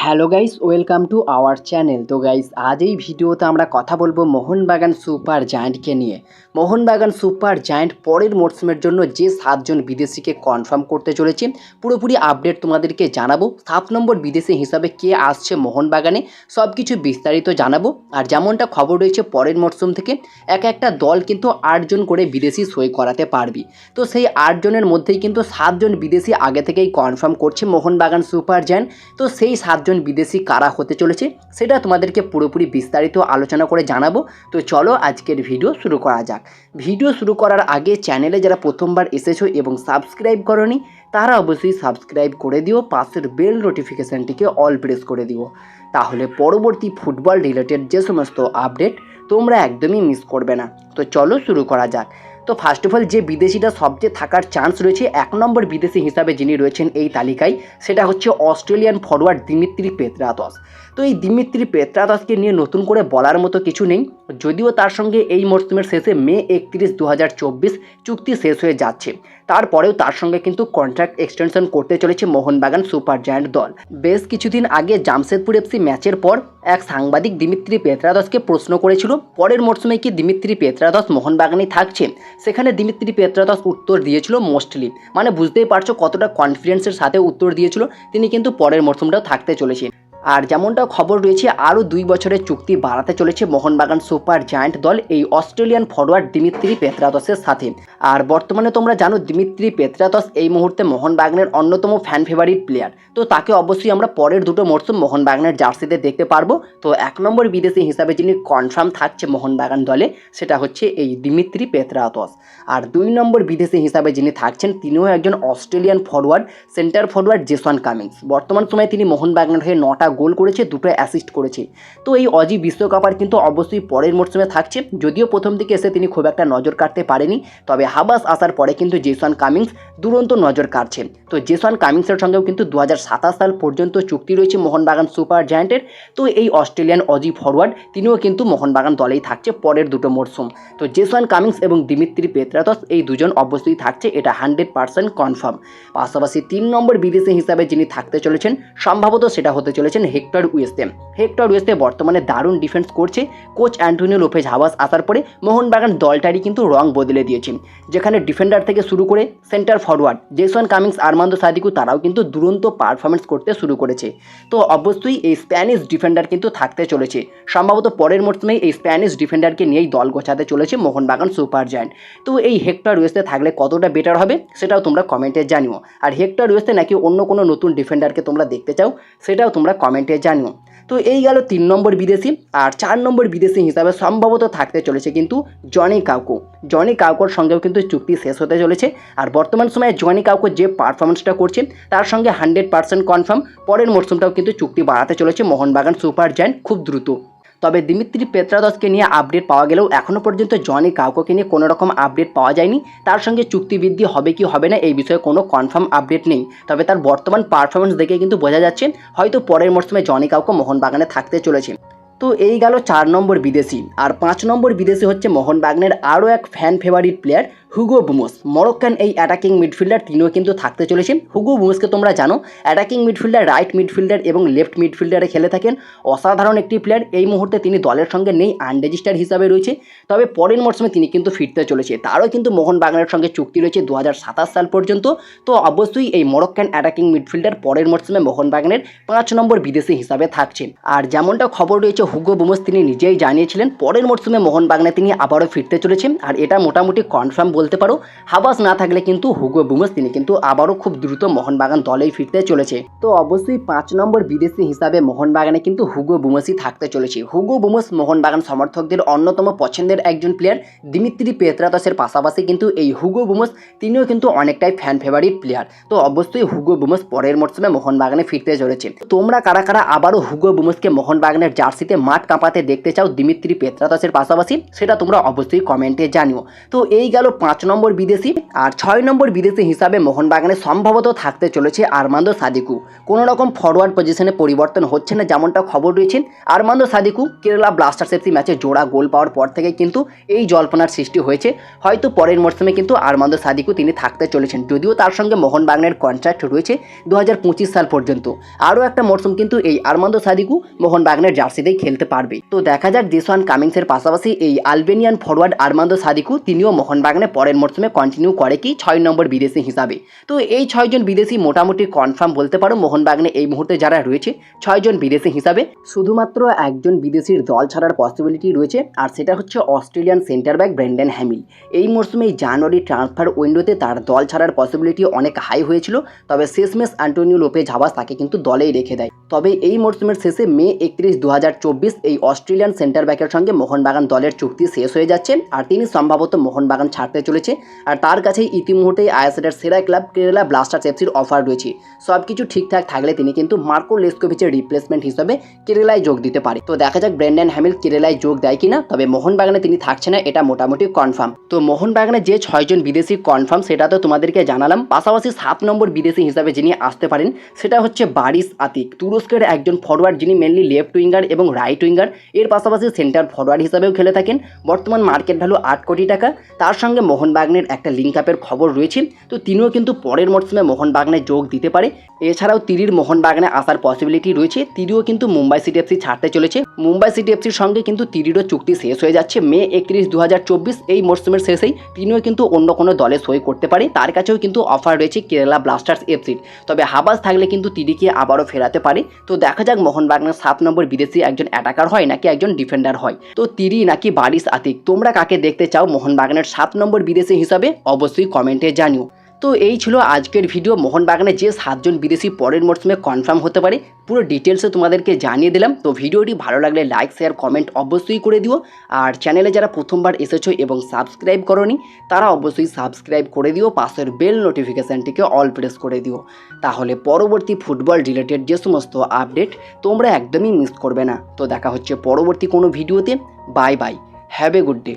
Hello guys, welcome to our channel. তো guys, আজ এই ভিডিওতে আমরা কথা বলব মোহনবাগান সুপার জায়ান্টকে নিয়ে। মোহনবাগান সুপার জায়ান্ট পরের মরশুমের জন্য যে সাতজন বিদেশিকে কনফার্ম করতে চলেছে, পুরোপুরি আপডেট তোমাদেরকে জানাব। সাত নম্বর বিদেশি হিসাবে কে আসছে মোহনবাগানে সব কিছু বিস্তারিত জানাব। আর যেমনটা খবর রয়েছে পরের মরশুম থেকে, এক একটা দল কিন্তু আটজন করে বিদেশি সই করাতে পারবি। তো সেই আটজনের মধ্যেই কিন্তু সাতজন বিদেশি আগে থেকেই কনফার্ম করছে মোহনবাগান সুপার জায়ান্ট। তো সেই সাতজন বিদেশি কারা হতে চলেছে, সেটা তোমাদেরকে পুরোপুরি বিস্তারিত আলোচনা করে জানাব। তো চলো আজকের ভিডিও শুরু করা যাক। ভিডিও শুরু করার আগে চ্যানেলে যারা প্রথমবার এসেছ এবং সাবস্ক্রাইব করনি, তারা অবশ্যই সাবস্ক্রাইব করে দিও, পাশের বেল নোটিফিকেশানটিকে অল প্রেস করে দিও। তাহলে পরবর্তী ফুটবল রিলেটেড যে সমস্ত আপডেট তোমরা একদমই মিস করবে না। তো চলো শুরু করা যাক। তো ফার্স্ট অফ অল যে বিদেশিটা সবচেয়ে থাকার চান্স রয়েছে, এক নম্বর বিদেশি হিসাবে যিনি রয়েছেন এই তালিকায়, সেটা হচ্ছে অস্ট্রেলিয়ান ফরওয়ার্ড দিমিত্রি পেত্রাতস। তো এই দিমিত্রি পেত্রাতসকে নিয়ে নতুন করে বলার মতো কিছু নেই, যদিও তার সঙ্গে এই মরশুমের শেষে মে একত্রিশ দু চুক্তি শেষ হয়ে যাচ্ছে। তারপরেও তার সঙ্গে কিন্তু কন্ট্রাক্ট এক্সটেনশন করতে চলেছে মোহনবাগান সুপার জায়ান্ট দল। বেশ কিছুদিন আগে জামশেদপুর এফসি ম্যাচের পর এক সাংবাদিক দিমিত্রি পেত্রাদসকে প্রশ্ন করেছিল, পরের মরশুমে কি দিমিত্রি পেত্রাদস মোহনবাগানেই থাকছেন? সেখানে দিমিত্রি পেত্রাদস উত্তর দিয়েছিল মোস্টলি মানে বুঝতেই পারছ কতটা কনফিডেন্সের সাথে উত্তর দিয়েছিল, তিনি কিন্তু পরের মরশুমটাও থাকতে চলেছেন। আর যেমনটা খবর রয়েছে, আরও দুই বছরের চুক্তি বাড়াতে চলেছে মোহনবাগান সুপার জায়ান্ট দল এই অস্ট্রেলিয়ান ফরওয়ার্ড দিমিত্রি পেত্রাদসের সাথে। আর বর্তমানে তোমরা জানো দিমিত্রি পেত্রাদস এই মুহূর্তে মোহনবাগানের অন্যতম ফ্যান ফেভারিট প্লেয়ার তো তাকে অবশ্যই আমরা পরের দুটো মরশুম মোহনবাগানের জার্সিতে দেখতে পারব। তো এক নম্বর বিদেশি হিসাবে যিনি কনফার্ম থাকছে মোহনবাগান দলে, সেটা হচ্ছে এই দিমিত্রি পেত্রাতস। আর দুই নম্বর বিদেশি হিসাবে যিনি থাকছেন, তিনিও একজন Australian forward centre forward Jason Cummings বর্তমান সময়ে তিনি মোহনবাগানের হয়ে নটা গোল করেছে, দুটো অ্যাসিস্ট করেছে। তো এই অজি বিশ্বকাপার কিন্তু অবশ্যই পরের মরশুমে থাকছে। যদিও প্রথম দিকে এসে তিনি খুব একটা নজর কাটতে পারেনি, তবে হাবাস আসার পরে কিন্তু জেসন কামিংস দুরন্ত নজর কাটছে তো জেসন কামিংসের সঙ্গেও কিন্তু দু হাজার সাতাশ সাল পর্যন্ত চুক্তি রয়েছে মোহনবাগান সুপার জায়ান্টের। তো এই অস্ট্রেলিয়ান অজি ফরওয়ার্ড তিনিও কিন্তু মোহনবাগান দলেই থাকছে পরের দুটো মরশুম তো জেসন কামিংস এবং দিমিত্রি পেত্রাতস এই দুজন অবশ্যই থাকছে, এটা হান্ড্রেড পার্সেন্ট কনফার্ম। পাশাপাশি তিন নম্বর বিদেশি হিসাবে যিনি থাকতে চলেছেন, সম্ভবত সেটা হতে চলেছেন হেক্টর উয়েস্তে। হেক্টর উয়েস্তে বর্তমানে দারুণ ডিফেন্স করছে। কোচ অ্যান্টোনিও লোপেজ হাওয়াস আসার পরে মোহনবাগান দলটারই কিন্তু রং বদলে দিয়েছে। যেখানে ডিফেন্ডার থেকে শুরু করে centre forward Jason Cummings Armando Sadiku তারাও কিন্তু দুরন্ত পারফরমেন্স করতে শুরু করেছে। তো অবশ্যই এই স্প্যানিশ ডিফেন্ডার কিন্তু থাকতে চলেছে। সম্ভবত পরের মরশুমেই এই স্প্যানিশ ডিফেন্ডারকে নিয়েই দল গোছাতে চলেছে মোহনবাগান সুপার জায়ান্ট। তো এই হেক্টর ওয়েস্টে থাকলে কতটা বেটার হবে, সেটাও তোমরা কমেন্টে জানিও। আর হেক্টর ওয়েস্টে নাকি অন্য কোনো নতুন ডিফেন্ডারকে তোমরা দেখতে চাও, সেটাও তোমরা কমেন্টে জানিও। তো এই গেল তিন নম্বর বিদেশি আর চার নম্বর বিদেশি হিসাবে সম্ভবত থাকতে চলেছে কিন্তু জনি কাউকো। জনি কাউকোর সঙ্গেও কিন্তু চুক্তি শেষ হতে চলেছে আর বর্তমান সময়ে জনি কাউকো যে পারফরমেন্সটা করছে, তার সঙ্গে হান্ড্রেড পার্সেন্ট কনফার্ম পরের মরশুমটাও কিন্তু চুক্তি বাড়াতে চলেছে মোহনবাগান সুপার জায়ান্ট খুব দ্রুত। তবে দিমিত্রি পেত্রাদসকে নিয়ে আপডেট পাওয়া গেলেও এখনও পর্যন্ত জনি কাউকোকে নিয়ে কোনো রকম আপডেট পাওয়া যায়নি। তার সঙ্গে চুক্তিবৃদ্ধি হবে কি হবে না এই বিষয়ে কোনো কনফার্ম আপডেট নেই। তবে তার বর্তমান পারফরমেন্স দেখে কিন্তু বোঝা যাচ্ছে, হয়তো পরের মরশুমে জনি কাউকো মোহনবাগানে থাকতে চলেছে। তো এই গেল চার নম্বর বিদেশি, আর পাঁচ নম্বর বিদেশি হচ্ছে মোহনবাগানের আরও এক fan favourite player Hugo Boumous Moroccan এই অ্যাটাকিং মিডফিল্ডার তিনিও কিন্তু থাকতে চলেছেন। হুগো বুমোসকে তোমরা জানো অ্যাটাকিং মিডফিল্ডার রাইট মিডফিল্ডার এবং লেফট মিডফিল্ডারে খেলে থাকেন। অসাধারণ একটি প্লেয়ার এই মুহূর্তে তিনি দলের সঙ্গে নেই আনরেজিস্টার হিসাবে রয়েছে। তবে পরের মরশুমে তিনি কিন্তু ফিরতে চলেছে। তারও কিন্তু মোহনবাগানের সঙ্গে চুক্তি রয়েছে দু হাজার সাতাশ সাল পর্যন্ত। তো অবশ্যই এই মরক্কান অ্যাটাকিং মিডফিল্ডার পরের মরশুমে মোহনবাগানের পাঁচ নম্বর বিদেশি হিসাবে থাকছেন। আর যেমনটা খবর রয়েছে হুগো বুমোস তিনি নিজেই জানিয়েছিলেন, পরের মরশুমে মোহনবাগানে তিনি আবারও ফিরতে চলেছেন। আর এটা মোটামুটি কনফার্ম বলতে পারো। হাবাস না থাকলে কিন্তু হুগো বুমস তিনি কিন্তু আবারও খুব দ্রুত মোহনবাগান দলেই ফিরতে চলেছে। তো অবশ্যই পাঁচ নম্বর বিদেশি হিসাবে মোহনবাগানে কিন্তু হুগো বুমসই থাকতে চলেছে। হুগো বুমস মোহনবাগান সমর্থকদের অন্যতম পছন্দের একজন প্লেয়ার দিমিত্রি পেত্রাতসের পাশাপাশি কিন্তু এই হুগো বুমস তিনিও কিন্তু অনেকটাই ফ্যান ফেভারিট প্লেয়ার তো অবশ্যই হুগো বুমস পরের মরশুমে মোহনবাগানে ফিরতে চলেছে। তোমরা কারা কারা আবারও হুগো বুমসকে মোহনবাগানের জার্সিতে মাঠ কাঁপাতে দেখতে চাও দিমিত্রি পেত্রাতসের পাশাপাশি, সেটা তোমরা অবশ্যই কমেন্টে জানিও। তো এই গেল পাঁচ পাঁচ নম্বর বিদেশি আর ছয় নম্বর বিদেশি হিসাবে মোহনবাগানে সম্ভবত থাকতে চলেছে আরমান্দো সাদিকু। কোনো রকম ফরওয়ার্ড পজিশনে পরিবর্তন হচ্ছে না যেমনটা খবর রয়েছেন Armando Sadiku Kerala Blasters FC ম্যাচে জোড়া গোল পাওয়ার পর থেকে কিন্তু এই জল্পনার সৃষ্টি হয়েছে। হয়তো পরের মরশুমে কিন্তু আরমান্দো সাদিকু তিনি থাকতে চলেছেন। যদিও তার সঙ্গে মোহনবাগানের কন্ট্রাক্ট রয়েছে দু হাজার পঁচিশ সাল পর্যন্ত। আরও একটা মরশুম কিন্তু এই আরমান্দো সাদিকু মোহনবাগানের জার্সিতেই খেলতে পারবে। তো দেখা যাক দেশওয়ান কামিংসের পাশাপাশি এই আলবেনিয়ান ফরওয়ার্ড আরমান্দো সাদিকু তিনিও মোহনবাগানে পরের মরশুমে কন্টিনিউ করে কি ছয় নম্বর বিদেশি হিসাবে। তো এই ছয়জন বিদেশি মোটামুটি কনফার্ম বলতে পারো মোহনবাগানে এই মুহূর্তে যারা রয়েছে ছয়জন বিদেশি হিসাবে। শুধুমাত্র একজন বিদেশির দল ছাড়ার পসিবিলিটি রয়েছে, আর সেটা হচ্ছে Australian centre back Brendan Hamill এই মরশুমে জানুয়ারি ট্রান্সফার উইন্ডোতে তার দল ছাড়ার পসিবিলিটি অনেক হাই হয়েছিল, তবে শেষমেশ অ্যান্টোনিও লোপে ঝাবাস তাকে কিন্তু দলেই রেখে দেয়। তবে এই মরশুমের শেষে মে একত্রিশ দু এই অস্ট্রেলিয়ান সেন্টার ব্যাকের সঙ্গে মোহনবাগান দলের চুক্তি শেষ হয়ে যাচ্ছে, আর তিনি সম্ভবত মোহনবাগান ছাড়তে চলেছে। আর তার কাছেই ইতিমুহূর্তে আইএসএলের সেরা ক্লাব কেরালা ব্লাস্টার্স এফসির অফার রয়েছে। সব কিছু ঠিকঠাক থাকলে তিনি কিন্তু মার্কো লেসকোভিচের রিপ্লেসমেন্ট হিসেবে কেরালায় যোগ দিতে পারে। তো দেখা যাক ব্র্যান্ডন হ্যামিল কেরালায় যোগ দেয় কিনা, তবে মোহনবাগানে তিনি থাকছে না, এটা মোটামুটি কনফার্ম। তো মোহনবাগানে যে ছয়জন বিদেশি কনফার্ম, সেটা তো তোমাদেরকে জানালাম। পাশাপাশি সাত নম্বর বিদেশি হিসাবে যিনি আসতে পারেন, সেটা হচ্ছে বারিস আতিক। তুরস্কের একজন ফরওয়ার্ড যিনি মেনলি লেফট উইঙ্গার এবং রাইট উইঙ্গার এর পাশাপাশি সেন্টার ফরওয়ার্ড হিসাবেও খেলে থাকেন। বর্তমান মার্কেট ভ্যালু আট কোটি টাকা। তার সঙ্গে মোহনবাগানের একটা লিঙ্ক আপের খবর রয়েছে, তো তিনিও কিন্তু পরের মরশুমে মোহনবাগানে যোগ দিতে পারে। এছাড়াও তিরির মোহনবাগানে আসার পসিবিলিটি রয়েছে, তিরিও কিন্তু মুম্বাই সিটি এফসি ছাড়তে চলেছে। মুম্বাই সিটি এফসির সঙ্গে কিন্তু তিরিরও চুক্তি শেষ হয়ে যাচ্ছে, মে একত্রিশ দু এই মরশুমের শেষেই তিনিও কিন্তু অন্য কোনো দলে সই করতে পারে। তার কাছেও কিন্তু অফার রয়েছে কেরালা ব্লাস্টার্স এফসির তবে হাবাস থাকলে কিন্তু তিরিকে আবারও ফেরাতে পারে। তো দেখা যাক মোহনবাগানের সাত নম্বর বিদেশি একজন অ্যাটাকার হয় নাকি একজন ডিফেন্ডার হয়। তো তিরি নাকি বারিস আতিক, তোমরা কাকে দেখতে চাও? মোহনবাগানের সাত নম্বর বিদেশি হিসাবে অবশ্যই কমেন্টে জানিও। তো এই ছিল আজকের ভিডিও। মোহনবাগানে যে সাতজন বিদেশি পরের মরশুমে কনফার্ম হতে পারে, পুরো ডিটেলসে তোমাদেরকে জানিয়ে দিলাম। তো ভিডিওটি ভালো লাগলে লাইক শেয়ার কমেন্ট অবশ্যই করে দিও। আর চ্যানেলে যারা প্রথমবার এসেছ এবং সাবস্ক্রাইব করনি, তারা অবশ্যই সাবস্ক্রাইব করে দিও। পাশের বেল নোটিফিকেশানটিকে অল প্রেস করে দিও। তাহলে পরবর্তী ফুটবল রিলেটেড যে সমস্ত আপডেট তোমরা একদমই মিস করবে না। তো দেখা হচ্ছে পরবর্তী কোনো ভিডিওতে। Bye bye have a good day